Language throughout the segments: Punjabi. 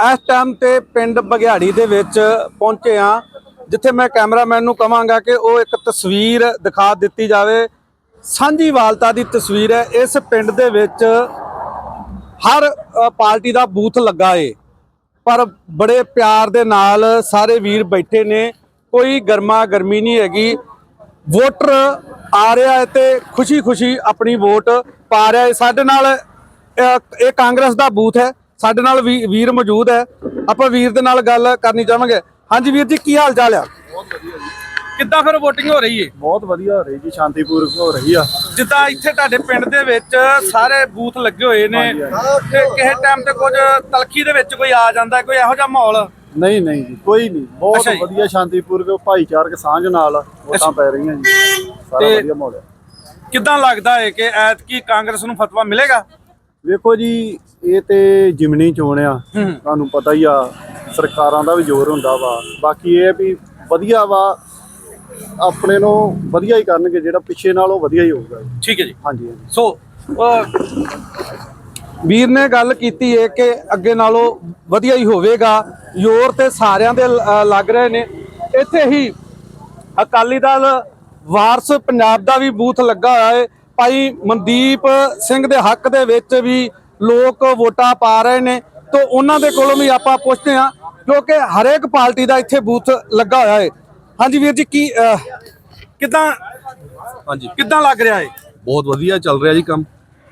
ਇਸ ਟਾਈਮ ਤੇ ਪਿੰਡ ਬਗਿਆੜੀ ਦੇ ਵਿੱਚ ਪਹੁੰਚੇ ਆ ਜਿੱਥੇ ਮੈਂ ਕੈਮਰਾਮੈਨ ਨੂੰ ਕਹਾਂਗਾ ਕਿ ਉਹ ਇੱਕ ਤਸਵੀਰ ਦਿਖਾ ਦਿੱਤੀ ਜਾਵੇ। ਸਾਂਝੀ ਵਾਲਤਾ ਦੀ ਤਸਵੀਰ ਹੈ, ਇਸ ਪਿੰਡ ਦੇ ਵਿੱਚ ਹਰ ਪਾਰਟੀ ਦਾ ਬੂਥ ਲੱਗਾ ਏ। ਪਰ ਬੜੇ ਪਿਆਰ ਦੇ ਨਾਲ ਸਾਰੇ ਵੀਰ ਬੈਠੇ ਨੇ, ਕੋਈ ਗਰਮਾ ਗਰਮੀ ਨਹੀਂ ਹੈਗੀ। ਵੋਟਰ ਆ ਰਿਹਾ ਹੈ ਤੇ ਖੁਸ਼ੀ-ਖੁਸ਼ੀ ਆਪਣੀ ਵੋਟ ਪਾ ਰਿਹਾ ਹੈ ਸਾਡੇ ਨਾਲ ਇਹ ਕਾਂਗਰਸ ਦਾ ਬੂਥ ਹੈ। ਸਾਡੇ ਨਾਲ ਵੀਰ ਮੌਜੂਦ ਹੈ। ਆਪਾਂ ਵੀਰ ਦੇ ਨਾਲ ਗੱਲ ਕਰਨੀ ਚਾਹਾਂਗੇ। ਹਾਂਜੀ ਵੀਰ ਜੀ ਕੀ ਹਾਲ ਚਾਲ ਆ? ਕਿੱਦਾਂ ਫਿਰ VOTING ਹੋ ਰਹੀ ਏ? ਬਹੁਤ ਵਧੀਆ ਹੋ ਰਹੀ ਜੀ ਸ਼ਾਂਤੀਪੂਰਵਕ ਹੋ ਰਹੀ ਆ। ਜਿੱਦਾਂ ਇੱਥੇ ਤੁਹਾਡੇ ਪਿੰਡ ਦੇ ਵਿੱਚ ਸਾਰੇ ਬੂਥ ਲੱਗੇ ਹੋਏ ਨੇ ਤੇ ਕਿਸੇ ਟਾਈਮ ਤੇ ਕੁਝ ਤਲਖੀ ਦੇ ਵਿੱਚ ਕੋਈ ਆ ਜਾਂਦਾ ਕੋਈ ਇਹੋ ਜਿਹਾ ਮਾਹੌਲ? ਨਹੀਂ ਨਹੀਂ ਜੀ ਕੋਈ ਨਹੀਂ। ਬਹੁਤ। ਵਧੀਆ ਸ਼ਾਂਤੀਪੂਰਵਕ ਭਾਈਚਾਰਕ ਸਾਂਝ ਨਾਲ ਵੋਟਾਂ ਪੈ ਰਹੀਆਂ ਜੀ। ਸਾਰਾ ਵਧੀਆ ਮਾਹੌਲ ਹੈ ਕਿੱਦਾਂ ਲੱਗਦਾ ਹੈ ਕਿ ਐਤਕੀ ਕਾਂਗਰਸ ਨੂੰ ਫਤਵਾ ਮਿਲੇਗਾ? ਵੇਖੋ ਜੀ ਇਹ ਤੇ ਜਿਮਨੀ ਚੋਣ ਆ। ਤੁਹਾਨੂੰ ਪਤਾ ਹੀ ਆ ਸਰਕਾਰਾਂ ਦਾ ਵੀ ਜ਼ੋਰ ਹੁੰਦਾ ਵਾ। ਬਾਕੀ ਇਹ ਵੀ ਵਧੀਆ ਵਾ ਆਪਣੇ ਨੂੰ ਵਧੀਆ ਹੀ ਕਰਨਗੇ ਜਿਹੜਾ ਪਿੱਛੇ ਨਾਲ ਉਹ ਵਧੀਆ ਹੀ ਹੋਊਗਾ। ਠੀਕ ਹੈ ਜੀ। ਹਾਂਜੀ ਹਾਂਜੀ। ਸੋ ਵੀਰ ਨੇ ਗੱਲ ਕੀਤੀ ਹੈ ਕਿ ਅੱਗੇ ਨਾਲੋਂ ਵਧੀਆ ਹੀ ਹੋਵੇਗਾ। ਜ਼ੋਰ ਤੇ ਸਾਰਿਆਂ ਦੇ ਲੱਗ ਰਹੇ ਨੇ। ਇੱਥੇ ਹੀ ਅਕਾਲੀ ਦਲ ਵਾਰਸ ਪੰਜਾਬ ਦਾ ਵੀ ਬੂਥ ਲੱਗਾ ਹੋਇਆ ਹੈ ਭਾਈ ਮਨਦੀਪ ਸਿੰਘ ਦੇ ਹੱਕ ਦੇ ਵਿੱਚ ਵੀ ਲੋਕ ਵੋਟਾਂ ਪਾ ਰਹੇ ਨੇ ਤੋਂ ਉਹਨਾਂ ਦੇ ਕੋਲੋਂ ਵੀ ਆਪਾਂ ਪੁੱਛਦੇ ਹਾਂ ਕਿਉਂਕਿ ਹਰੇਕ ਪਾਰਟੀ ਦਾ ਇੱਥੇ ਬੂਥ ਲੱਗਾ ਹੋਇਆ ਹੈ। ਹਾਂਜੀ ਵੀਰ ਜੀ ਕੀ ਕਿੱਦਾਂ ਹਾਂਜੀ। ਕਿੱਦਾਂ ਲੱਗ ਰਿਹਾ ਹੈ? ਬਹੁਤ ਵਧੀਆ ਚੱਲ ਰਿਹਾ ਜੀ ਕੰਮ।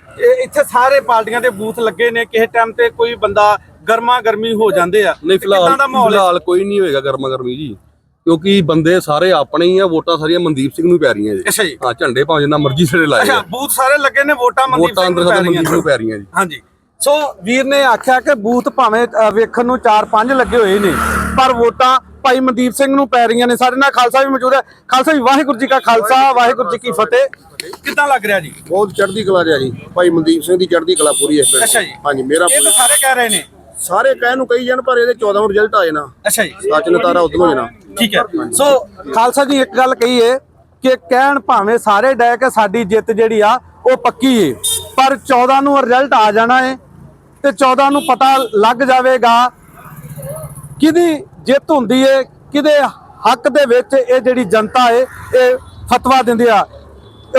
ਇਹ ਇੱਥੇ ਸਾਰੇ ਪਾਰਟੀਆਂ ਦੇ ਬੂਥ ਲੱਗੇ ਨੇ ਕਿਸੇ ਟਾਈਮ ਤੇ ਕੋਈ ਬੰਦਾ ਗਰਮਾ ਗਰਮੀ ਹੋ ਜਾਂਦੇ ਆ। ਨਹੀਂ ਫਿਲਹਾਲ ਕੋਈ ਨਹੀਂ ਹੋਏਗਾ ਗਰਮਾ ਗਰਮੀ ਜੀ। ਕਿਉਂਕਿ ਬੰਦੇ ਸਾਰੇ ਆਪਣੇ ਹੀ ਆ ਵੋਟਾਂ ਸਾਰੀਆਂ ਮਨਦੀਪ ਸਿੰਘ ਨੂੰ ਪੈ ਰਹੀਆਂ ਜੀ। ਅੱਛਾ ਜੀ। ਹਾਂ ਝੰਡੇ ਭਾਵੇਂ ਜਿੰਨਾ ਮਰਜ਼ੀ ਸਿਰੇ ਲਾਏ ਅੱਛਾ। ਬੂਥ ਸਾਰੇ ਲੱਗੇ ਨੇ ਵੋਟਾਂ ਮਨਦੀਪ ਸਿੰਘ ਨੂੰ ਪੈ ਰਹੀਆਂ ਮਨਦੀਪ ਨੂੰ। ਪੈ ਰਹੀਆਂ ਜੀ। ਹਾਂਜੀ। ਸੋ ਵੀਰ ਨੇ ਆਖਿਆ ਕਿ ਬੂਥ ਭਾਵੇਂ ਵੇਖਣ ਨੂੰ 4-5 ਲੱਗੇ ਹੋਏ ਨੇ ਪਰ ਵੋਟਾਂ ਭਾਈ ਮਨਦੀਪ ਸਿੰਘ ਨੂੰ ਪੈ ਰਹੀਆਂ ਨੇ। ਸਾਡੇ ਨਾਲ ਖਾਲਸਾ ਵੀ ਮੌਜੂਦ ਹੈ। ਖਾਲਸਾ ਜੀ ਵਾਹਿਗੁਰੂ ਜੀ ਕਾ ਖਾਲਸਾ ਵਾਹਿਗੁਰੂ ਜੀ ਕੀ ਫਤਿਹ। ਕਿੱਦਾਂ ਲੱਗ ਰਿਹਾ ਜੀ? ਬਹੁਤ ਚੜ੍ਹਦੀ ਕਲਾ ਰਿਹਾ ਜੀ। ਭਾਈ ਮਨਦੀਪ ਸਿੰਘ ਦੀ ਚੜ੍ਹਦੀ ਕਲਾ ਪੂਰੀ ਹੈ ਅੱਛਾ ਜੀ। ਹਾਂਜੀ ਮੇਰਾ ਇਹ ਤਾਂ ਸਾਰੇ ਕਹਿ ਰਹੇ ਨੇ। ਸਾਰੇ ਕਹਿ ਨੂੰ ਕਹੀ ਜਾਣ ਪਰ ਇਹਦੇ 14 ਨੂੰ ਰਿਜ਼ਲਟ ਆ ਜਾਣਾ। ਅੱਛਾ ਜੀ। ਸੱਚ ਨਤਾਰਾ ਉਦੋਂ ਹੋ ਜਾਣਾ। ਠੀਕ ਹੈ। ਸੋ ਖਾਲਸਾ ਜੀ ਇੱਕ ਗੱਲ ਕਹੀਏ ਕਿ ਕਹਿਣ ਭਾਵੇਂ ਸਾਰੇ ਡੈ ਕੇ ਸਾਡੀ ਜਿੱਤ ਜਿਹੜੀ ਆ ਉਹ ਪੱਕੀ ਏ। ਪਰ 14 ਨੂੰ ਰਿਜ਼ਲਟ ਆ ਜਾਣਾ ਏ ਤੇ 14 ਨੂੰ ਪਤਾ ਲੱਗ ਜਾਵੇਗਾ ਕਿਹਦੀ ਜਿੱਤ ਹੁੰਦੀ ਏ ਕਿਹਦੇ ਹੱਕ ਦੇ ਵਿੱਚ ਇਹ ਜਿਹੜੀ ਜਨਤਾ ਏ ਇਹ ਫਤਵਾ ਦਿੰਦੀ ਆ।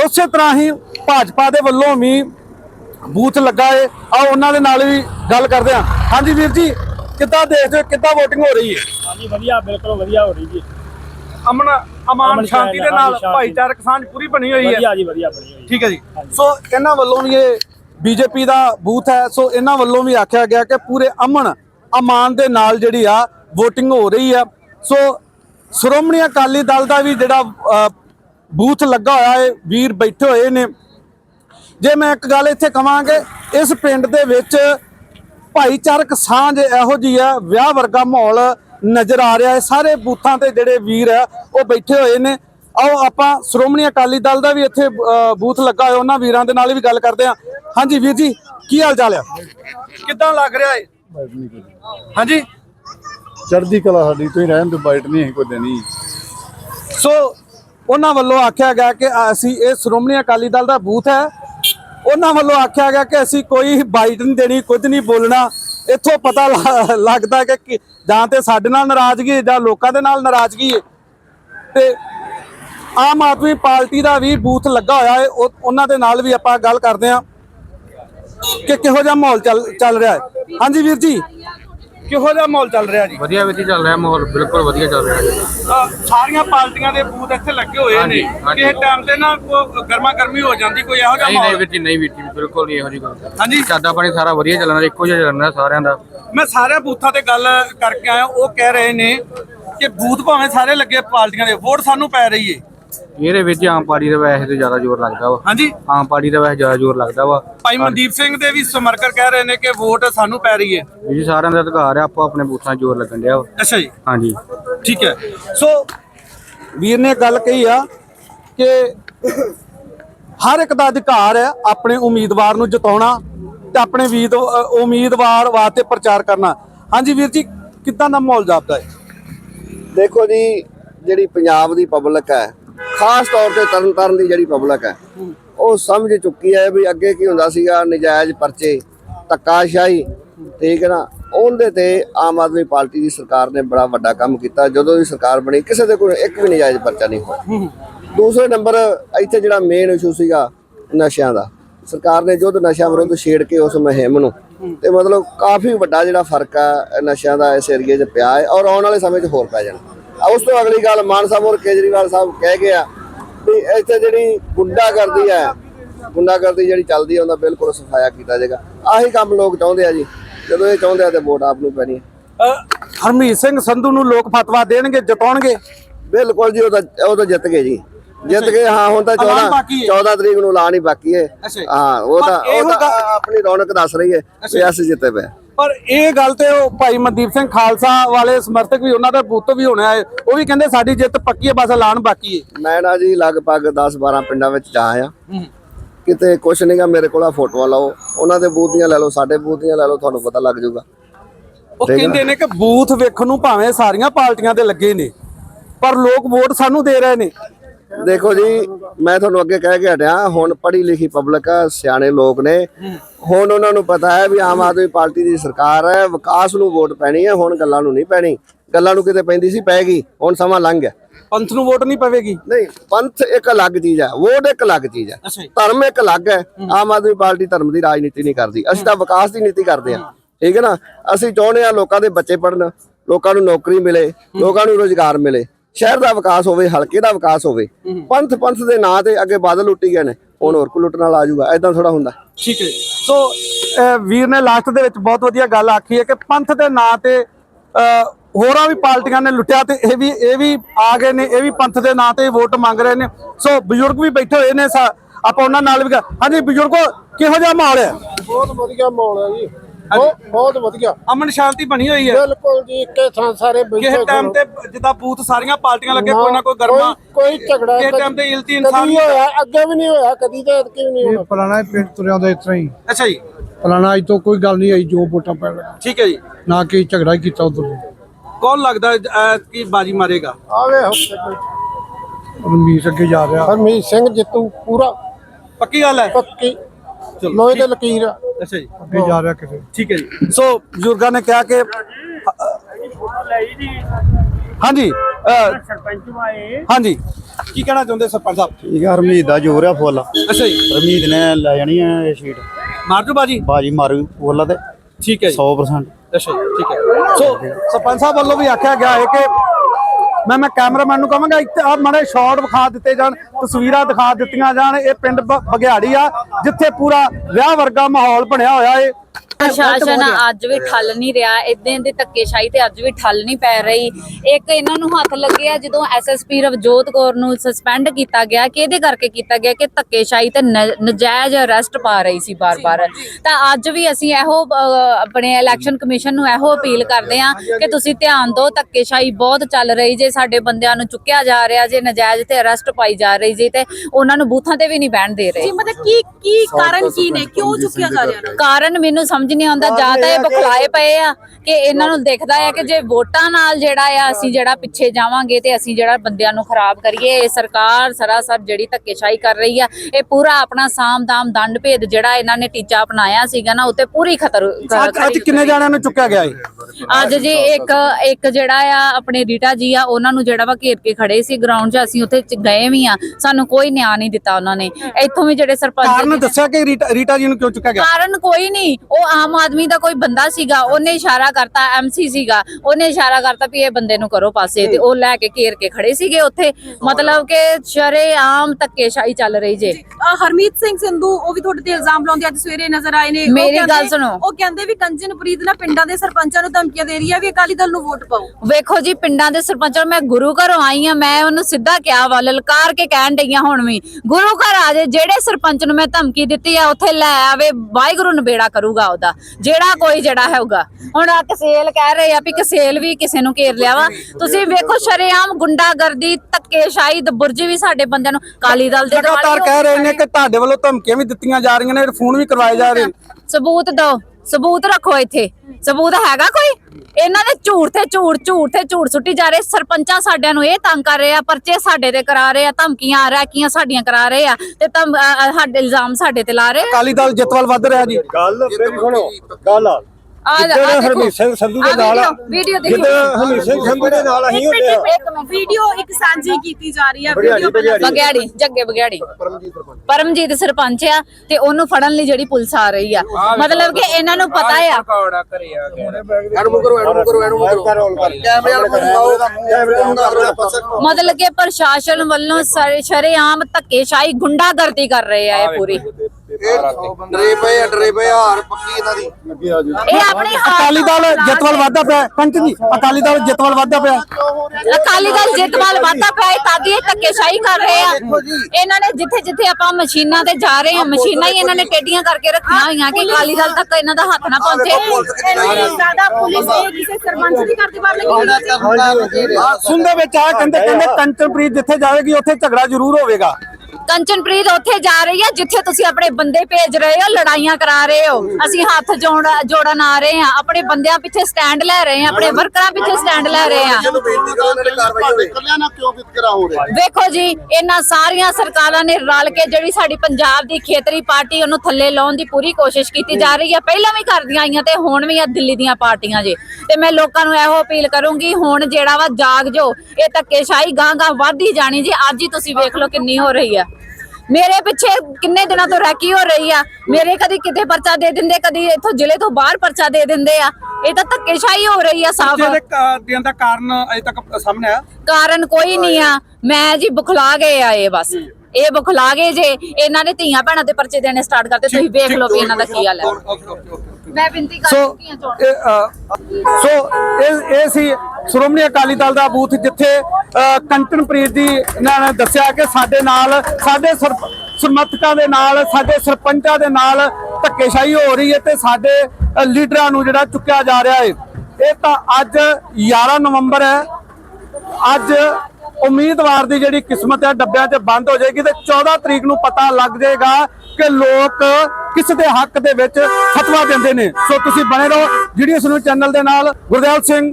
ਉਸੇ ਤਰ੍ਹਾਂ ਹੀ ਭਾਜਪਾ ਦੇ ਵੱਲੋਂ ਵੀ ਬੂਥ ਲੱਗਾ ਏ। ਆ ਉਹਨਾਂ ਦੇ ਨਾਲ ਵੀ ਗੱਲ ਕਰਦੇ ਆ ਹਾਂਜੀ ਵੀਰ ਜੀ ਕਿੱਦਾਂ ਦੇਖਦੇ ਹੋ ਕਿੱਦਾਂ VOTING ਹੋ ਰਹੀ ਏ ਹਾਂਜੀ ਵਧੀਆ ਬਿਲਕੁਲ ਵਧੀਆ ਹੋ ਰਹੀ ਜੀ। ਅਮਨ ਅਮਾਨ ਸ਼ਾਂਤੀ ਦੇ ਨਾਲ। ਭਾਈਚਾਰਕ ਸਾਂਝ ਪੂਰੀ ਬਣੀ ਹੋਈ ਹੈ। ਜੀ ਵਧੀਆ ਬਣੀ ਹੋਈ ਠੀਕ ਹੈ ਜੀ। ਸੋ ਇਹਨਾਂ ਵੱਲੋਂ ਵੀ ਇਹ ਬੀਜੇਪੀ ਦਾ ਬੂਥ ਹੈ। ਸੋ ਇਹਨਾਂ ਵੱਲੋਂ ਵੀ ਆਖਿਆ ਗਿਆ ਕਿ ਪੂਰੇ ਅਮਨ ਅਮਾਨ ਦੇ ਨਾਲ ਜਿਹੜੀ ਆ VOTING ਹੋ ਰਹੀ ਆ ਸੋ ਸ਼੍ਰੋਮਣੀ ਅਕਾਲੀ ਦਲ ਦਾ ਵੀ ਜਿਹੜਾ ਬੂਥ ਲੱਗਾ ਹੋਇਆ ਹੈ ਵੀਰ ਬੈਠੇ ਹੋਏ ਨੇ। ਜੇ ਮੈਂ ਇੱਕ ਗੱਲ ਇੱਥੇ ਕਵਾਂਗੇ ਇਸ ਪਿੰਡ ਦੇ ਵਿੱਚ ਭਾਈਚਾਰਕ ਸਾਂਝ ਇਹੋ ਜੀ ਆ ਵਿਆਹ ਵਰਗਾ ਮਾਹੌਲ ਨਜ਼ਰ ਆ ਰਿਹਾ ਹੈ। ਸਾਰੇ ਬੂਥਾਂ ਤੇ ਜਿਹੜੇ ਵੀਰ ਆ ਉਹ ਬੈਠੇ ਹੋਏ ਨੇ। ਆਓ ਆਪਾਂ ਸ਼੍ਰੋਮਣੀ ਅਕਾਲੀ ਦਲ ਦਾ ਵੀ ਇੱਥੇ ਬੂਥ ਲੱਗਾ ਹੋਇਆ ਉਹਨਾਂ ਵੀਰਾਂ ਦੇ ਨਾਲ ਵੀ ਗੱਲ ਕਰਦੇ ਹਾਂ। ਹਾਂਜੀ ਵੀਰ ਜੀ ਕੀ ਹਾਲ ਚਾਲ ਆ? ਕਿੱਦਾਂ ਲੱਗ ਰਿਹਾ ਹੈ ਹਾਂਜੀ। ਚੜ੍ਹਦੀ ਕਲਾ ਸਾਡੀ ਤੁਸੀਂ ਰਹਿਣ ਤੋਂ ਬਾਈਟ ਨਹੀਂ ਹੈ ਕੋਈ ਦੇਣੀ। ਸੋ ਉਹਨਾਂ ਵੱਲੋਂ ਆਖਿਆ ਗਿਆ ਕਿ ਅਸੀਂ ਇਹ ਸ਼੍ਰੋਮਣੀ ਅਕਾਲੀ ਦਲ ਦਾ ਬੂਥ ਹੈ। ਉਹਨਾਂ ਵੱਲੋਂ ਆਖਿਆ ਗਿਆ ਕਿ ਅਸੀਂ ਕੋਈ ਬਾਈਟ ਨਹੀਂ ਦੇਣੀ, ਕੁਝ ਨਹੀਂ ਬੋਲਣਾ। ਇੱਥੋਂ ਪਤਾ ਲੱਗਦਾ ਕਿ ਜਾਂ ਤੇ ਸਾਡੇ ਨਾਲ ਨਾਰਾਜ਼ਗੀ ਹੈ ਜਾਂ ਲੋਕਾਂ ਦੇ ਨਾਲ ਨਾਰਾਜ਼ਗੀ। ਹੈ ਤੇ ਆਮ ਆਦਮੀ ਪਾਰਟੀ ਦਾ ਵੀ ਬੂਥ ਲੱਗਾ ਹੋਇਆ ਹੈ। ਉਹ- ਉਹਨਾਂ ਦੇ ਨਾਲ ਵੀ ਆਪਾਂ ਗੱਲ ਕਰਦੇ ਹਾਂ ਕਿ ਕਿਹੋ ਜਿਹਾ ਮਾਹੌਲ ਚੱਲ ਚੱਲ ਰਿਹਾ ਹੈ। ਹਾਂਜੀ ਵੀਰ ਜੀ। ਕਿਹੋ ਜਿਹਾ ਮਾਹੌਲ ਚੱਲ ਰਿਹਾ ਜੀ? ਵਧੀਆ ਵਿੱਚ ਹੀ ਚੱਲ ਰਿਹਾ ਮਾਹੌਲ ਬਿਲਕੁਲ ਵਧੀਆ ਚੱਲ ਰਿਹਾ ਜੀ। ਸਾਰੀਆਂ ਪਾਰਟੀਆਂ ਦੇ ਬੂਥ ਇੱਥੇ ਲੱਗੇ ਹੋਏ ਨੇ। ਹਾਂਜੀ, ਹਾਂਜੀ। ਕਿਸੇ ਟਾਈਮ ਤੇ ਨਾ ਗਰਮਾ ਗਰਮੀ ਹੋ ਜਾਂਦੀ ਕੋਈ ਇਹੋ ਜਿਹਾ ਨਹੀਂ ਨਹੀਂ ਮਾਹੌਲ? ਵੀਰ ਜੀ ਨਹੀਂ ਵੀਰ ਜੀ ਬਿਲਕੁਲ ਨਹੀਂ ਇਹੋ ਜਿਹੀ ਗੱਲ। ਹਾਂਜੀ। ਸਾਡਾ ਪਾਣੀ ਸਾਰਾ ਵਧੀਆ ਚੱਲਣਾ ਇੱਕੋ ਜਿਹਾ ਚੱਲਣਾ ਸਾਰਿਆਂ ਦਾ। ਮੈਂ ਸਾਰੇ ਬੂਥਾਂ ਤੇ ਗੱਲ ਕਰਕੇ ਆਇਆ ਉਹ ਕਹਿ ਰਹੇ ਨੇ ਕਿ ਬੂਥ ਭਾਵੇਂ ਸਾਰੇ ਲੱਗੇ ਪਾਰਟੀਆਂ ਦੇ ਵੋਟ ਸਾਨੂੰ ਪੈ ਰਹੀ ਏ। ਇਹਦੇ ਵਿੱਚ ਆਮ ਪਾਰਟੀ ਦਾ ਵੈਸੇ ਤੇ ਜ਼ਿਆਦਾ ਜ਼ੋਰ ਲੱਗਦਾ ਵਾ। ਹਾਂਜੀ। ਆਮ ਪਾਰਟੀ ਦਾ ਵੈਸੇ ਜ਼ਿਆਦਾ ਜ਼ੋਰ ਲੱਗਦਾ ਵਾ। ਭਾਈ ਮਨਦੀਪ ਸਿੰਘ ਦੇ ਵੀ ਸਮਰਕਰ ਕਹਿ ਰਹੇ ਨੇ ਕਿ ਵੋਟ ਸਾਨੂੰ ਪੈ ਰਹੀ ਏ ਵੀਰ ਜੀ ਸਾਰਿਆਂ ਦਾ ਅਧਿਕਾਰ ਆ ਆਪੋ ਆਪਣੇ ਬੂਥਾਂ ਜ਼ੋਰ ਲੱਗਣ ਡਿਆ ਵਾ। ਅੱਛਾ ਜੀ। ਹਾਂਜੀ। ਠੀਕ ਹੈ। ਸੋ ਵੀਰ ਨੇ ਗੱਲ ਕਹੀ ਆ ਕਿ ਹਰ ਇੱਕ ਦਾ ਅਧਿਕਾਰ ਹੈ ਆਪਣੇ ਉਮੀਦਵਾਰ ਨੂੰ ਜਿਤਾਉਣਾ ਤੇ ਆਪਣੇ ਉਮੀਦਵਾਰ ਵਾਸਤੇ ਪ੍ਰਚਾਰ ਕਰਨਾ। ਹਾਂਜੀ ਵੀਰ ਜੀ ਕਿੱਦਾਂ ਦਾ ਮਾਹੌਲ ਜਾਪਦਾ ਹੈ? ਦੇਖੋ ਜੀ ਜਿਹੜੀ ਪੰਜਾਬ ਦੀ ਪਬਲਿਕ ਹੈ ਖਾਸ ਤੌਰ ਤੇ ਤਰਨਤਾਰਨ ਦੀ ਜਿਹੜੀ ਪਬਲਿਕ ਹੈ ਉਹ ਸਮਝ ਚੁੱਕੀ ਹੈ ਵੀ ਅੱਗੇ ਕੀ ਹੁੰਦਾ ਸੀਗਾ ਨਜਾਇਜ਼ ਪਰਚੇ ਧੱਕਾਸ਼ਾਹੀ ਠੀਕ ਹੈ ਨਾ? ਉਹਦੇ ਤੇ ਆਮ ਆਦਮੀ ਪਾਰਟੀ ਦੀ ਸਰਕਾਰ ਨੇ ਬੜਾ ਵੱਡਾ ਕੰਮ ਕੀਤਾ। ਜਦੋਂ ਦੀ ਸਰਕਾਰ ਬਣੀ ਕਿਸੇ ਦੇ ਕੋਈ ਇੱਕ ਵੀ ਨਜਾਇਜ਼ ਪਰਚਾ ਨਹੀਂ ਹੋਇਆ। ਦੂਸਰੇ ਨੰਬਰ ਇੱਥੇ ਜਿਹੜਾ ਮੇਨ ਇਸ਼ੂ ਸੀਗਾ ਨਸ਼ਿਆਂ ਦਾ। ਸਰਕਾਰ ਨੇ ਜੁੱਧ ਨਸ਼ਾ ਵਿਰੁੱਧ ਛੇੜ ਕੇ ਉਸ ਮੁਹਿੰਮ ਨੂੰ। ਤੇ ਮਤਲਬ ਕਾਫੀ ਵੱਡਾ ਜਿਹੜਾ ਫ਼ਰਕ ਆ ਨਸ਼ਿਆਂ ਦਾ ਇਸ ਏਰੀਏ 'ਚ ਪਿਆ ਹੈ ਔਰ ਆਉਣ ਵਾਲੇ ਸਮੇਂ 'ਚ ਹੋਰ ਪੈ ਜਾਣਾ। ਉਸ ਤੋਂ ਅਗਲੀ ਗੱਲ ਮਾਨ ਸਾਹਿਬ ਔਰ ਕੇਜਰੀਵਾਲ ਸਾਹਿਬ ਕਹਿ ਗਏ ਆ ਵੀ ਇੱਥੇ ਜਿਹੜੀ ਗੁੰਡਾਗਰਦੀ ਹੈ ਗੁੰਡਾਗਰਦੀ ਜਿਹੜੀ ਚੱਲਦੀ ਹੈ ਉਹਦਾ ਬਿਲਕੁਲ ਸਫਾਇਆ ਕੀਤਾ ਜਾਏਗਾ। ਆਹੀ ਕੰਮ ਲੋਕ ਚਾਹੁੰਦੇ ਆ ਜੀ। ਜਦੋਂ ਇਹ ਚਾਹੁੰਦੇ ਆ ਤੇ ਵੋਟ ਆਪ ਨੂੰ ਪੈਣੀ ਹਰਮੀਤ ਸਿੰਘ ਸੰਧੂ ਨੂੰ ਲੋਕ ਫਤਵਾ ਦੇਣਗੇ ਜਿਤਾਉਣਗੇ? ਬਿਲਕੁਲ ਜੀ ਉਹ ਤਾਂ ਉਹ ਤਾਂ ਜਿੱਤ ਗਏ ਜੀ। ਜਿੱਤ ਗਏ ਹਾਂ ਹੁਣ ਤਾਂ ਐਲਾਨ 14 ਬਾਕੀ ਹੈ। 14 ਤਰੀਕ ਨੂੰ ਐਲਾਨ ਹੀ ਬਾਕੀ ਹੈ। ਹਾਂ ਉਹ ਤਾਂ ਉਹ ਤਾਂ ਆਪਣੀ ਰੌਣਕ ਦੱਸ ਰਹੀ ਹੈ ਵੀ ਅਸੀਂ ਜਿੱਤੇ ਪਏ। ਪਰ ਇਹ ਗੱਲ ਤੇ ਉਹ ਭਾਈ ਮਨਦੀਪ ਸਿੰਘ ਖਾਲਸਾ ਵਾਲੇ ਸਮਰਥਕ ਵੀ ਉਹਨਾਂ ਦਾ ਪੁੱਤ ਵੀ ਹੋਣਾ ਹੈ। ਉਹ ਵੀ ਕਹਿੰਦੇ ਸਾਡੀ ਜਿੱਤ ਪੱਕੀ ਹੈ ਬਸ ਐਲਾਨ ਬਾਕੀ ਹੈ। ਮੈਂ ਨਾ ਜੀ ਲਗਭਗ 10 12 ਪਿੰਡਾਂ ਵਿੱਚ ਜਾ ਆਇਆ। ਕਿਤੇ ਕੁਛ ਨਹੀਂਗਾ ਮੇਰੇ ਕੋਲ ਆ ਫੋਟੋਆਂ ਲਾਓ। ਉਹਨਾਂ ਦੇ ਬੂਥ ਦੀਆਂ ਲੈ ਲਓ ਸਾਡੇ ਬੂਥ ਦੀਆਂ ਲੈ ਲਓ ਤੁਹਾਨੂੰ ਪਤਾ ਲੱਗ ਜਾਊਗਾ। ਉਹ ਕਹਿੰਦੇ ਨੇ ਕਿ ਬੂਥ ਵੇਖਣ ਨੂੰ ਭਾਵੇਂ ਸਾਰੀਆਂ ਪਾਰਟੀਆਂ ਦੇ ਲੱਗੇ ਨੇ ਪਰ ਲੋਕ ਵੋਟ ਸਾਨੂੰ ਦੇ ਰਹੇ ਨੇ। ਦੇਖੋ ਜੀ ਮੈਂ ਤੁਹਾਨੂੰ ਅੱਗੇ ਕਹਿ ਕੇ ਹਟਿਆ ਹੁਣ ਪੜ੍ਹੀ ਲਿਖੀ ਪਬਲਿਕ ਆ ਸਿਆਣੇ ਲੋਕ ਨੇ। ਹੁਣ ਉਹਨਾਂ ਨੂੰ ਪਤਾ ਹੈ ਵੀ ਆਮ ਆਦਮੀ ਪਾਰਟੀ ਦੀ ਸਰਕਾਰ ਹੈ ਵਿਕਾਸ ਨੂੰ ਵੋਟ ਪੈਣੀ ਹੈ ਹੁਣ ਗੱਲਾਂ ਨੂੰ ਨਹੀਂ ਪੈਣੀ। ਗੱਲਾਂ ਨੂੰ ਕਿਤੇ ਪੈਂਦੀ ਸੀ ਪੈਗੀ ਹੁਣ ਸਮਾਂ ਲੰਘ ਗਿਆ। ਪੰਥ ਨੂੰ ਵੋਟ ਨਹੀਂ ਪਵੇਗੀ? ਨਹੀਂ ਪੰਥ ਇੱਕ ਅਲੱਗ ਚੀਜ਼ ਹੈ ਵੋਟ ਇੱਕ ਅਲੱਗ ਚੀਜ਼ ਹੈ। ਧਰਮ ਇੱਕ ਅਲੱਗ ਹੈ। ਆਮ ਆਦਮੀ ਪਾਰਟੀ ਧਰਮ ਦੀ ਰਾਜਨੀਤੀ ਨਹੀਂ ਕਰਦੀ। ਅਸੀਂ ਤਾਂ ਵਿਕਾਸ ਦੀ ਨੀਤੀ ਕਰਦੇ ਹਾਂ। ਠੀਕ ਹੈ ਨਾ? ਅਸੀਂ ਚਾਹੁੰਦੇ ਹਾਂ ਲੋਕਾਂ ਦੇ ਬੱਚੇ ਪੜਨ ਲੋਕਾਂ ਨੂੰ ਨੌਕਰੀ ਮਿਲੇ ਲੋਕਾਂ ਨੂੰ ਰੋਜ਼ਗਾਰ ਮਿਲੇ। ਸ਼ਹਿਰ ਦਾ ਵਿਕਾਸ ਹੋਵੇ ਹਲਕੇ ਦਾ ਵਿਕਾਸ ਹੋਵੇ ਪੰਥ ਪੰਥ ਦੇ ਨਾਂ ਤੇ ਅੱਗੇ ਬਾਦਲ ਲੁੱਟੀ ਗਏ ਨੇ ਹੁਣ ਹੋਰ ਕੋ ਲੁੱਟਣ ਵਾਲਾ ਆ ਜਾਊਗਾ ਐਦਾਂ ਥੋੜਾ ਹੁੰਦਾ। ਠੀਕ ਹੈ। ਸੋ ਵੀਰ ਨੇ ਲਾਸਟ ਦੇ ਵਿੱਚ ਬਹੁਤ ਵਧੀਆ ਗੱਲ ਆਖੀ ਹੈ ਕਿ ਪੰਥ ਦੇ ਨਾਂ ਤੇ ਹੋਰਾਂ ਵੀ ਪਾਰਟੀਆਂ ਨੇ ਲੁੱਟਿਆ ਤੇ ਇਹ ਵੀ ਇਹ ਵੀ ਆ ਗਏ ਨੇ ਇਹ ਵੀ ਪੰਥ ਦੇ ਨਾਂ ਤੇ ਵੋਟ ਮੰਗ ਰਹੇ ਨੇ। ਸੋ ਬਜ਼ੁਰਗ ਵੀ ਬੈਠੇ ਹੋਏ ਨੇ ਆਪਾਂ ਉਹਨਾਂ ਨਾਲ ਵੀ ਹਾਂਜੀ ਬਜ਼ੁਰਗੋ ਕਿਹੋ ਜਿਹਾ ਮਾਹੌਲ ਹੈ? ਬਹੁਤ ਵਧੀਆ ਮਾਹੌਲ ਹੈ ਜੀ। ਬਹੁਤ ਬਹੁਤ ਵਧੀਆ। ਅਮਨ ਸ਼ਾਂਤੀ ਬਣੀ ਹੋਈ ਹੈ। ਬਿਲਕੁਲ ਜੀ ਇੱਕੇ ਥਾਂ ਸਾਰੇ ਬੈਠੇ ਕਿਸੇ ਟਾਈਮ ਤੇ ਜਿੱਦਾਂ ਬੂਥ ਸਾਰੀਆਂ ਪਾਰਟੀਆਂ ਲੱਗੇ ਕੋਈ ਨਾ ਕੋਈ ਗਰਮਾ ਕੋਈ ਝਗੜਾ ਕਿਸੇ ਟਾਈਮ ਤੇ ਇਲਤੀ ਇਨਸਾਨ ਨਹੀਂ ਹੋਇਆ ਅੱਗੇ ਵੀ ਨਹੀਂ ਹੋਇਆ ਕਦੀ ਤੇ ਐਤਕੀ ਵੀ ਨਹੀਂ ਹੋਣਾ। ਫਲਾਣਾ ਪਿੰਡ ਤੁਰਿਆ ਦਾ ਇਸ ਤਰ੍ਹਾਂ ਹੀ। ਅੱਛਾ ਜੀ। ਫਲਾਣਾ ਅੱਜ ਤੋਂ ਕੋਈ ਗੱਲ ਨਹੀਂ ਆਈ ਜੋ ਵੋਟਾਂ ਪੈਣ ਲੱਗਾ ਠੀਕ ਹੈ ਜੀ। ਨਾ ਕਿ ਝਗੜਾ ਹੀ ਕੀਤਾ ਉਧਰ ਕੌਣ ਲੱਗਦਾ ਕਿ ਬਾਜੀ ਮਾਰੇਗਾ? ਆਵੇ ਰਮੀਸ ਅੱਗੇ ਜਾ ਰਿਹਾ। ਹਰਮੀਤ ਸਿੰਘ ਜਿੱਤੂ ਪੂਰਾ। ਪੱਕੀ ਗੱਲ ਹੈ? ਪੱਕੀ। ਚਲੋ, ਲੋਹੇ ਦੇ ਲਕੀਰ। ਅੱਛਾ ਜੀ। ਅੱਗੇ ਜਾ ਰਿਹਾ ਕਿਸੇ। ਠੀਕ ਹੈ ਜੀ। ਸੋ ਬਜ਼ੁਰਗਾਂ ਨੇ ਕਿਹਾ ਕਿ ਹਾਂਜੀ ਅਹ, ਹਾਂਜੀ। ਕੀ ਕਹਿਣਾ ਚਾਹੁੰਦੇ ਸਰਪੰਚ ਸਾਹਿਬ? ਠੀਕ ਆ ਹਰਮੀਤ ਦਾ ਜੋਰ ਆ ਫੁੱਲ। ਅੱਛਾ ਜੀ। ਹਰਮੀਤ ਨੇ ਲੈ ਜਾਣੀ ਆ ਇਹ ਸ਼ੀਟ। ਮਾਰਜੂ ਬਾਜੀ। ਬਾਜੀ ਮਾਰੂ ਫੁੱਲ ਤੇ। ਠੀਕ ਹੈ ਜੀ। 100% ਅੱਛਾ ਜੀ ਠੀਕ ਹੈ। ਸੋ ਸਰਪੰਚ ਸਾਹਿਬ ਵੱਲੋਂ ਵੀ ਆਖਿਆ ਗਿਆ ਹੈ ਕਿ ਮੈਂ ਮੈਂ ਕੈਮਰਾਮੈਨ ਨੂੰ ਕਹਾਂਗਾ ਇੱਥੇ ਆ ਮਾੜੇ ਸ਼ਾਟ ਵਿਖਾ ਦਿੱਤੇ ਜਾਣ, ਤਸਵੀਰਾਂ ਦਿਖਾ ਦਿੱਤੀਆਂ ਜਾਣ, ਇਹ ਪਿੰਡ ਬ- ਬਘਿਆੜੀ ਆ, ਜਿੱਥੇ ਪੂਰਾ ਵਿਆਹ ਵਰਗਾ ਮਾਹੌਲ ਬਣਿਆ ਹੋਇਆ ਏ। ਪ੍ਰਸ਼ਾਸਨ ਅੱਜ ਵੀ ਠੱਲ ਨਹੀਂ ਰਿਹਾ। ਇਦਾਂ ਦੀ ਧੱਕੇਸ਼ਾਹੀ ਤੇ ਅੱਜ ਵੀ ਠੱਲ ਨਹੀਂ ਪੈ ਰਹੀ। ਇੱਕ ਇਹਨਾਂ ਨੂੰ ਹੱਥ ਲੱਗਿਆ ਜਦੋਂ ਐਸਐਸਪੀ ਰਵਜੋਤ ਕੌਰ ਨੂੰ ਸਸਪੈਂਡ ਕੀਤਾ ਗਿਆ ਕਿਹਦੇ ਕਰਕੇ ਕੀਤਾ ਗਿਆ ਕਿ ਧੱਕੇਸ਼ਾਹੀ ਤੇ ਨਜਾਇਜ਼ ਅਰੈਸਟ ਪਾ ਰਹੀ ਸੀ ਬਾਰ-ਬਾਰ। ਤਾਂ ਅੱਜ ਵੀ ਅਸੀਂ ਇਹੋ ਆਪਣੇ ਇਲੈਕਸ਼ਨ ਕਮਿਸ਼ਨ ਨੂੰ ਇਹੋ ਅਪੀਲ ਕਰਦੇ ਹਾਂ ਕਿ ਤੁਸੀਂ ਧਿਆਨ ਦਿਓ ਧੱਕੇਸ਼ਾਹੀ ਬਹੁਤ ਚੱਲ ਰਹੀ ਜੇ ਸਾਡੇ ਬੰਦਿਆਂ ਨੂੰ ਚੁੱਕਿਆ ਜਾ ਰਿਹਾ ਜੇ ਨਜਾਇਜ਼ ਤੇ ਅਰੈਸਟ ਪਾਈ ਜਾ ਰਹੀ ਜੀ ਤੇ ਉਹਨਾਂ ਨੂੰ ਬੂਥਾਂ ਤੇ ਵੀ ਨਹੀਂ ਬਹਿਣ ਦੇ ਰਹੇ। ਮਤਲਬ ਕੀ ਕੀ ਕਾਰਨ ਕੀ ਨੇ? ਕਿਉਂ ਚੁੱਕਿਆ ਜਾ ਰਿਹਾ ਕਾਰਨ ਮੈਨੂੰ ਸਮਝ ਨਹੀਂ ਆਉਂਦਾ ਜਾਂ ਤਾਂ ਇਹ ਬਖਲਾਏ ਪਏ ਆ ਕਿ ਇਹਨਾਂ ਨੂੰ ਦਿਖਦਾ ਹੈ ਕਿ ਜੇ ਵੋਟਾਂ ਨਾਲ ਜਿਹੜਾ ਆ ਅਸੀਂ ਜਿਹੜਾ ਪਿੱਛੇ ਜਾਵਾਂਗੇ ਤੇ ਅਸੀਂ ਜਿਹੜਾ ਬੰਦਿਆਂ ਨੂੰ ਖਰਾਬ ਕਰੀਏ ਇਹ ਸਰਕਾਰ ਸਰਾਸਰ ਜਿਹੜੀ ਧੱਕੇਸ਼ਾਹੀ ਕਰ ਰਹੀ ਆ ਇਹ ਪੂਰਾ ਆਪਣਾ ਸਾਮ-ਦਾਮ ਦੰਡ ਭੇਦ ਜਿਹੜਾ ਇਹਨਾਂ ਨੇ ਟੀਚਾ ਅਪਣਾਇਆ ਸੀਗਾ ਨਾ ਉੱਤੇ ਪੂਰੀ ਖਤਰ ਅੱਜ ਕਿੰਨੇ ਜਾਣਿਆਂ ਨੂੰ ਚੁੱਕਿਆ ਗਿਆ ਏ ਅੱਜ ਜੀ ਇੱਕ ਇੱਕ ਜਿਹੜਾ ਆ ਆਪਣੇ ਰੀਟਾ ਜੀ ਆ ਉਹਨਾਂ ਨੂੰ ਜਿਹੜਾ ਵਾ ਘੇਰ ਕੇ ਖੜੇ ਸੀ ਗਰਾਊਂਡ 'ਚ ਅਸੀਂ ਉੱਥੇ ਗਏ ਵੀ ਆ ਸਾਨੂੰ ਕੋਈ ਨਿਆਂ ਨਹੀਂ ਦਿੱਤਾ ਉਹਨਾਂ ਨੇ। ਇੱਥੋਂ ਵੀ ਜਿਹੜੇ ਸਰਪੰਚ ਕਾਰਨ ਦੱਸਿਆ ਕਿ ਰੀਟਾ ਰੀਟਾ ਜੀ ਨੂੰ ਕਿਉਂ ਚੁੱਕਿਆ ਗਿਆ? ਕਾਰਨ ਕੋਈ ਨਹੀਂ ਉਹ ਆਮ ਆਦਮੀ ਦਾ ਕੋਈ ਬੰਦਾ ਸੀਗਾ ਉਹਨੇ ਇਸ਼ਾਰਾ ਕਰਤਾ ਐਮਸੀ ਸੀਗਾ ਉਹਨੇ ਇਸ਼ਾਰਾ ਕਰਤਾ ਵੀ ਇਹ ਬੰਦੇ ਨੂੰ ਕਰੋ ਪਾਸੇ ਤੇ ਉਹ ਲੈ ਕੇ ਘੇਰ ਕੇ ਖੜੇ ਸੀਗੇ ਉੱਥੇ। ਮਤਲਬ ਕਿ ਸ਼ਰੇ ਆਮ ਧੱਕੇਸ਼ਾਹੀ ਚੱਲ ਰਹੀ ਜੇ। ਹਰਮੀਤ ਸਿੰਘ ਸੰਧੂ ਉਹ ਵੀ ਤੁਹਾਡੇ ਤੇ ਇਲਜ਼ਾਮ ਲਾਉਂਦੇ ਅੱਜ ਸਵੇਰੇ ਨਜ਼ਰ ਆਏ ਨੇ। ਮੇਰੀ ਗੱਲ ਸੁਣੋ। ਉਹ ਕਹਿੰਦੇ ਵੀ ਕੰਜਨਪ੍ਰੀਤ ਨਾ ਪਿੰਡਾਂ ਦੇ ਸਰਪੰਚਾਂ ਨੂੰ ਧਮਕੀਆਂ ਦੇ ਰਹੀ ਹੈ ਵੀ ਅਕਾਲੀ ਦਲ ਨੂੰ ਵੋਟ ਪਾਓ। ਵੇਖੋ ਜੀ ਪਿੰਡਾਂ ਦੇ ਸਰਪੰਚਾਂ ਮੈਂ ਗੁਰੂ ਘਰੋਂ ਆਈ ਆ ਮੈਂ ਉਹਨੂੰ ਸਿੱਧਾ ਕਿਹਾ ਵਾ ਲਲਕਾਰ ਕੇ ਕਹਿਣ ਡਈ ਆ ਹੁਣ ਵੀ। ਗੁਰੂ ਘਰ ਆ ਜੇ ਜਿਹੜੇ ਸਰਪੰਚ ਨੂੰ ਮੈਂ ਧਮਕੀ ਦਿੱਤੀ ਆ ਉੱਥੇ ਲੈ ਆਵੇ ਵਾਹਿਗੁਰੂ ਨਬੇੜਾ ਕਰੂਗਾ ਉਹਦਾ। ਜਿਹੜਾ ਕੋਈ ਜਿਹੜਾ ਹੈਗਾ ਹੁਣ ਆ ਕਸੇਲ ਕਹਿ ਰਹੇ ਆ ਵੀ ਕਸੇਲ ਵੀ ਕਿਸੇ ਨੂੰ ਘੇਰ ਲਿਆ ਵਾ। ਤੁਸੀਂ ਵੇਖੋ ਸ਼ਰੇਆਮ ਗੁੰਡਾਗਰਦੀ ਧੱਕੇਸ਼ਾਹੀ ਦਬੁਰਜੀ ਵੀ ਸਾਡੇ ਬੰਦਿਆਂ ਨੂੰ ਕਾਲੀ ਦਲ ਦੇ ਲਗਾਤਾਰ ਕਹਿ ਰਹੇ ਨੇ। ਕਿ ਤੁਹਾਡੇ ਵੱਲੋਂ ਧਮਕੀਆਂ ਵੀ ਦਿੱਤੀਆਂ ਜਾ ਰਹੀਆਂ ਨੇ ਫੋਨ ਵੀ ਕਰਵਾਏ ਜਾ ਰਹੇ। ਸਬੂਤ ਦਿਓ। ਸਬੂਤ ਰੱਖੋ ਇੱਥੇ। ਸਬੂਤ ਹੈਗਾ ਕੋਈ? ਇਹਨਾਂ ਦੇ ਝੂਠ ਤੇ ਝੂਠ ਝੂਠ ਤੇ ਝੂਠ ਸੁੱਟੀ ਜਾ ਰਹੇ। ਸਰਪੰਚਾਂ ਸਾਡਿਆਂ ਨੂੰ ਇਹ ਤੰਗ ਕਰ ਰਹੇ ਆ ਪਰਚੇ ਸਾਡੇ ਤੇ ਕਰਾ ਰਹੇ ਆ ਧਮਕੀਆਂ ਰੈਕੀਆਂ ਸਾਡੀਆਂ ਕਰਾ ਰਹੇ ਆ ਤੇ ਧਮ- ਅ- ਅ- ਸਾਡੇ ਇਲਜ਼ਾਮ ਸਾਡੇ ਤੇ ਲਾ ਰਹੇ ਆ। ਅਕਾਲੀ ਦਲ ਜਿੱਤ ਵੱਲ ਵੱਧ ਰਿਹਾ ਜੀ। ਗੱਲ ਮੇਰੀ ਸੁਣੋ ਗੱਲ ਆ। ਆ ਆ ਹਰਮੀਤ ਸਿੰਘ ਸੰਧੂ ਦੇ ਨਾਲ ਆ, ਵੀਡੀਓ ਦੇਖੋ। ਹਰਮੀਤ ਸਿੰਘ ਸੰਧੂ ਦੇ ਨਾਲ ਅਸੀਂ ਹੁੰਦੇ ਆ। ਇੱਕ ਮਿੰਟ ਵੀਡੀਓ ਇੱਕ ਸਾਂਝੀ ਕੀਤੀ ਜਾ ਰਹੀ ਹੈ ਬਘਿਆੜੀ, ਵੀਡੀਓ। ਬਗਿਆੜੀ ਜੱਗੇ ਬਗਿਆੜੀ ਪਰਮਜੀਤ ਸਰਪੰਚ। ਆ ਤੇ ਉਹਨੂੰ ਫੜਨ ਲਈ ਜਿਹੜੀ ਪੁਲਿਸ ਆ ਰਹੀ ਆ। ਮਤਲਬ ਕਿ ਇਹਨਾਂ ਨੂੰ ਪਤਾ ਆ। ਮਤਲਬ ਕਿ ਪ੍ਰਸ਼ਾਸਨ ਵੱਲੋਂ ਸਰ- ਸ਼ਰੇਆਮ ਧੱਕੇਸ਼ਾਹੀ ਗੁੰਡਾਗਰਦੀ ਕਰ ਰਹੇ ਆ ਇਹ ਪੂਰੀ। ਡਰੇ ਪਏ ਆ ਡਰੇ ਪਏ ਹਾਰ ਪੱਕੀ ਇਹਨਾਂ ਦੀ। ਇਹ ਆਪਣੀ ਹਾਰ ਅਕਾਲੀ ਦਲ ਜਿੱਤ ਵੱਲ ਵਾਧਾ ਪਿਆ ਪੰਚ ਜੀ ਅਕਾਲੀ ਦਲ ਜਿੱਤ ਵੱਲ ਵਾਧਾ ਪਿਆ। ਅਕਾਲੀ ਦਲ ਜਿੱਤ ਵੱਲ ਵਾਧਾ ਪਿਆ ਹੈ ਤਾਂ ਕਿ ਇਹ ਧੱਕੇਸ਼ਾਹੀ ਕਰ ਰਹੇ ਆ। ਇਹਨਾਂ ਨੇ ਜਿੱਥੇ ਜਿੱਥੇ ਆਪਾਂ ਮਸ਼ੀਨਾਂ ਤੇ ਜਾ ਰਹੇ ਆ ਮਸ਼ੀਨਾਂ ਹੀ ਇਹਨਾਂ ਨੇ ਟੇਡੀਆਂ ਕਰਕੇ ਰੱਖੀਆਂ ਹੋਈਆਂ ਕਿ ਅਕਾਲੀ ਦਲ ਤੱਕ ਇਹਨਾਂ ਦਾ ਹੱਥ ਨਾ ਪਹੁੰਚੇ। ਇੰਨੀ ਜ਼ਿਆਦਾ ਪੁਲਿਸ ਇਹ ਕਿਸੇ ਸਰਪੰਚ ਦੀ ਘਰ ਦੇ ਬਾਹਰ ਲੱਗੀ ਸੁਣਦੇ ਵਿੱਚ ਆ ਕਹਿੰਦੇ ਕਹਿੰਦੇ ਕੰਚਨਪ੍ਰੀਤ ਜਿੱਥੇ ਜਾਵੇਗੀ ਉੱਥੇ ਝਗੜਾ ਜ਼ਰੂਰ ਹੋਵੇਗਾ। ਕੰਚਨਪ੍ਰੀਤ ਉੱਥੇ ਜਾ ਰਹੀ ਹੈ ਜਿੱਥੇ ਤੁਸੀਂ ਆਪਣੇ ਬੰਦੇ ਭੇਜ ਰਹੇ ਹੋ ਲੜਾਈਆਂ ਕਰਾ ਰਹੇ ਹੋ। ਅਸੀਂ ਹੱਥ ਜੋੜ ਜੋੜਨ ਆ ਰਹੇ ਹਾਂ। ਆਪਣੇ ਬੰਦਿਆਂ ਪਿੱਛੇ ਸਟੈਂਡ ਲੈ ਰਹੇ ਹਾਂ ਆਪਣੇ ਵਰਕਰਾਂ ਪਿੱਛੇ ਸਟੈਂਡ ਲੈ ਰਹੇ ਹਾਂ। ਹੋ ਵੇਖੋ ਜੀ ਇਹਨਾਂ ਸਾਰੀਆਂ ਸਰਕਾਰਾਂ ਨੇ ਰਲ ਕੇ ਜਿਹੜੀ ਸਾਡੀ ਪੰਜਾਬ ਦੀ ਖੇਤਰੀ ਪਾਰਟੀ ਉਹਨੂੰ ਥੱਲੇ ਲਾਉਣ ਦੀ ਪੂਰੀ ਕੋਸ਼ਿਸ਼ ਕੀਤੀ ਜਾ ਰਹੀ ਹੈ। ਪਹਿਲਾਂ ਵੀ ਕਰਦੀਆਂ ਆਈਆਂ ਤੇ ਹੁਣ ਵੀ ਆ ਦਿੱਲੀ ਦੀਆਂ ਪਾਰਟੀਆਂ ਜੇ। ਤੇ ਮੈਂ ਲੋਕਾਂ ਨੂੰ ਇਹੋ ਅਪੀਲ ਕਰੂੰਗੀ ਹੁਣ ਜਿਹੜਾ ਵਾ ਜਾਗ ਜੋ ਇਹ ਧੱਕੇਸ਼ਾਹੀ ਗਾਂ ਗਾਂ ਵੱਧਦੀ ਜਾਣੀ ਜੀ। ਅੱਜ ਹੀ ਤੁਸੀਂ ਵੇਖ ਲਓ ਕਿੰਨੀ ਹੋ ਰਹੀ ਆ ਮੇਰੇ ਪਿੱਛੇ ਕਿੰਨੇ ਦਿਨਾਂ ਤੋਂ ਰੈਕੀ ਹੋ ਰਹੀ ਆ? ਮੇਰੇ ਕਦੀ ਕਿਤੇ ਪਰਚਾ ਦੇ ਦਿੰਦੇ ਕਦੀ ਇੱਥੋਂ ਜ਼ਿਲ੍ਹੇ ਤੋਂ ਬਾਹਰ ਪਰਚਾ ਦੇ ਦਿੰਦੇ ਆ। ਇਹ ਤਾਂ ਧੱਕੇਸ਼ਾਹੀ ਹੋ ਰਹੀ ਆ ਸਾਫ਼। ਦੇਣ ਦਾ ਕਾਰਨ ਅਜੇ ਤੱਕ ਸਾਹਮਣੇ ਆਇਆ? ਕਾਰਨ ਕੋਈ ਨਹੀਂ ਆ। ਮੈਂ ਜੀ ਬੁਖਲਾ ਗਏ ਆ ਇਹ ਬਸ। ਇਹ ਬੁਖਲਾ ਗਏ ਜੇ ਇਹਨਾਂ ਨੇ ਧੀਆਂ ਭੈਣਾਂ ਦੇ ਪਰਚੇ ਦੇਣੇ ਸਟਾਰਟ ਕਰਤੇ ਤੁਸੀਂ ਵੇਖ ਲਓ ਵੀ ਇਹਨਾਂ ਦਾ ਕੀ ਹਾਲ ਹੈ ਮੈਂ ਬੇਨਤੀ ਕਰ ਸੋ ਚੁੱਕੀ ਹਾਂ ਚੋਣ ਇਹ, ਅ, ਸੋ ਇਹ ਇਹ ਸੀ ਸ਼੍ਰੋਮਣੀ ਅਕਾਲੀ ਦਲ ਦਾ ਬੂਥ ਜਿੱਥੇ ਅ, ਕੰਚਨਪ੍ਰੀਤ ਜੀ ਇਹਨਾਂ ਨੇ ਦੱਸਿਆ ਕਿ ਸਾਡੇ ਨਾਲ ਸਾਡੇ ਸਮਰਥਕਾਂ ਦੇ ਨਾਲ ਸਾਡੇ ਸਰਪੰਚਾਂ ਦੇ ਨਾਲ ਧੱਕੇਸ਼ਾਹੀ ਹੋ ਰਹੀ ਹੈ ਤੇ ਸਾਡੇ ਲੀਡਰਾਂ ਨੂੰ ਜਿਹੜਾ ਚੁੱਕਿਆ ਜਾ ਰਿਹਾ ਹੈ। ਇਹ ਤਾਂ ਅੱਜ 11 ਨਵੰਬਰ ਹੈ। ਅੱਜ ਉਮੀਦਵਾਰ ਦੀ ਜਿਹੜੀ ਕਿਸਮਤ ਹੈ ਡੱਬਿਆਂ 'ਚ ਬੰਦ ਹੋ ਜਾਏਗੀ ਤੇ 14 ਤਰੀਕ ਨੂੰ ਪਤਾ ਲੱਗ ਜਾਏਗਾ ਕਿ ਲੋਕ ਕਿਸ ਦੇ ਹੱਕ ਦੇ ਵਿੱਚ ਫਤਵਾ ਦਿੰਦੇ ਨੇ। ਸੋ ਤੁਸੀਂ ਬਣੇ ਰਹੋ ਜੀਡੀਐਸ ਨੂੰ ਚੈਨਲ ਦੇ ਨਾਲ ਗੁਰਦੇਵ ਸਿੰਘ